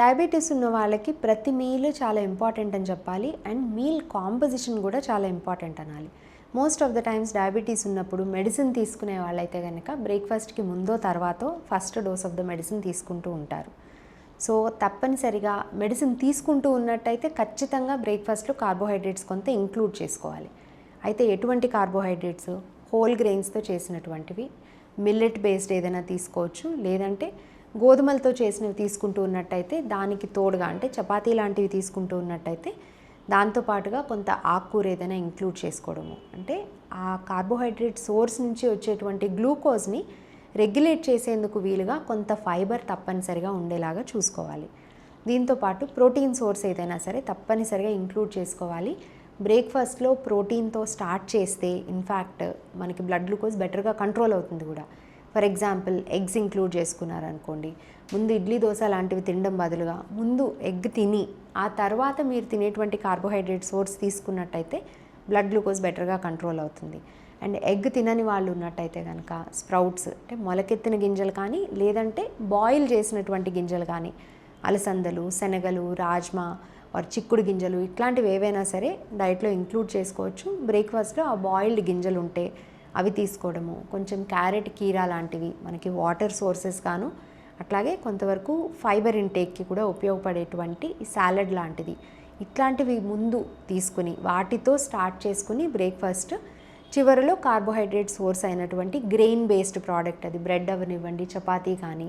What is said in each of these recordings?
Diabetes ఉన్న వాళ్ళకి ప్రతి మీల్ చాలా ఇంపార్టెంట్ అని చెప్పాలి. అండ్ మీల్ కాంపోజిషన్ కూడా చాలా ఇంపార్టెంట్ అనాలి. Most of the times diabetes ఉన్నప్పుడు మెడిసిన్ తీసుకునే వాళ్ళైతే కనుక బ్రేక్ఫాస్ట్కి ముందో తర్వాతో first dose of the medicine తీసుకుంటూ ఉంటారు. సో తప్పనిసరిగా మెడిసిన్ తీసుకుంటూ ఉన్నట్టయితే ఖచ్చితంగా బ్రేక్ఫాస్ట్లో కార్బోహైడ్రేట్స్ కొంత ఇంక్లూడ్ చేసుకోవాలి. అయితే ఎటువంటి కార్బోహైడ్రేట్స్ హోల్ గ్రెయిన్స్తో చేసినటువంటివి. మిల్లెట్ బేస్డ్ ఏదైనా తీసుకోవచ్చు. లేదంటే గోధుమలతో చేసినవి తీసుకుంటూ ఉన్నట్టయితే దానికి తోడుగా అంటే చపాతీ లాంటివి తీసుకుంటూ ఉన్నట్టయితే దాంతోపాటుగా కొంత ఆకుకూర ఏదైనా ఇంక్లూడ్ చేసుకోవడము. అంటే ఆ కార్బోహైడ్రేట్ సోర్స్ నుంచి వచ్చేటువంటి గ్లూకోజ్ని రెగ్యులేట్ చేసేందుకు వీలుగా కొంత ఫైబర్ తప్పనిసరిగా ఉండేలాగా చూసుకోవాలి. దీంతోపాటు ప్రోటీన్ సోర్స్ ఏదైనా సరే తప్పనిసరిగా ఇంక్లూడ్ చేసుకోవాలి. బ్రేక్ఫాస్ట్లో ప్రోటీన్తో స్టార్ట్ చేస్తే ఇన్ఫ్యాక్ట్ మనకి బ్లడ్ గ్లూకోజ్ బెటర్గా కంట్రోల్ అవుతుంది కూడా. ఫర్ ఎగ్జాంపుల్ ఎగ్స్ ఇంక్లూడ్ చేసుకున్నారనుకోండి ముందు ఇడ్లీ దోశ లాంటివి తినడం బదులుగా ముందు ఎగ్ తిని ఆ తర్వాత మీరు తినేటువంటి కార్బోహైడ్రేట్ సోర్స్ తీసుకున్నట్టయితే బ్లడ్ గ్లూకోజ్ బెటర్గా కంట్రోల్ అవుతుంది. అండ్ ఎగ్ తినని వాళ్ళు ఉన్నట్టయితే కనుక స్ప్రౌట్స్ అంటే మొలకెత్తిన గింజలు కానీ లేదంటే బాయిల్ చేసినటువంటి గింజలు కానీ అలసందలు శనగలు రాజ్మా ఆర్ చిక్కుడు గింజలు ఇట్లాంటివి ఏవైనా సరే డైట్లో ఇంక్లూడ్ చేసుకోవచ్చు. బ్రేక్ఫాస్ట్లో ఆ బాయిల్డ్ గింజలు ఉంటే అవి తీసుకోవడము. కొంచెం క్యారెట్ కీరా లాంటివి మనకి వాటర్ సోర్సెస్ గాను అట్లాగే కొంతవరకు ఫైబర్ ఇంటేక్కి కూడా ఉపయోగపడేటువంటి సాలడ్ లాంటిది. ఇట్లాంటివి ముందు తీసుకుని వాటితో స్టార్ట్ చేసుకుని బ్రేక్ఫాస్ట్ చివరిలో కార్బోహైడ్రేట్ సోర్స్ అయినటువంటి గ్రెయిన్ బేస్డ్ ప్రోడక్ట్ అది బ్రెడ్ అవనివ్వండి చపాతీ కానీ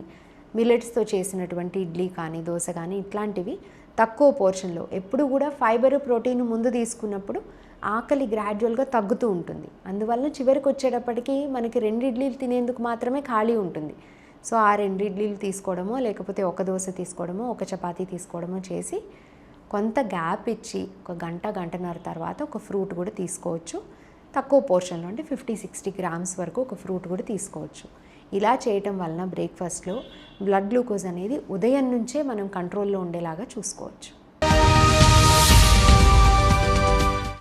మిల్లెట్స్తో చేసినటువంటి ఇడ్లీ కానీ దోశ కానీ ఇట్లాంటివి తక్కువ పోర్షన్లో. ఎప్పుడు కూడా ఫైబర్ ప్రోటీన్ ముందు తీసుకున్నప్పుడు ఆకలి గ్రాడ్యువల్గా తగ్గుతూ ఉంటుంది. అందువల్ల చివరికి వచ్చేటప్పటికి మనకి రెండు ఇడ్లీలు తినేందుకు మాత్రమే ఖాళీ ఉంటుంది. సో ఆ రెండు ఇడ్లీలు తీసుకోవడమో లేకపోతే ఒక దోశ తీసుకోవడమో ఒక చపాతీ తీసుకోవడమో చేసి కొంత గ్యాప్ ఇచ్చి ఒక గంట గంటన్నర తర్వాత ఒక ఫ్రూట్ కూడా తీసుకోవచ్చు. తక్కువ పోర్షన్లో అంటే ఫిఫ్టీ సిక్స్టీ గ్రామ్స్ వరకు ఒక ఫ్రూట్ కూడా తీసుకోవచ్చు. ఇలా చేయటం వలన బ్రేక్ఫాస్ట్లో బ్లడ్ గ్లూకోజ్ అనేది ఉదయం నుంచే మనం కంట్రోల్లో ఉండేలాగా చూసుకోవచ్చు.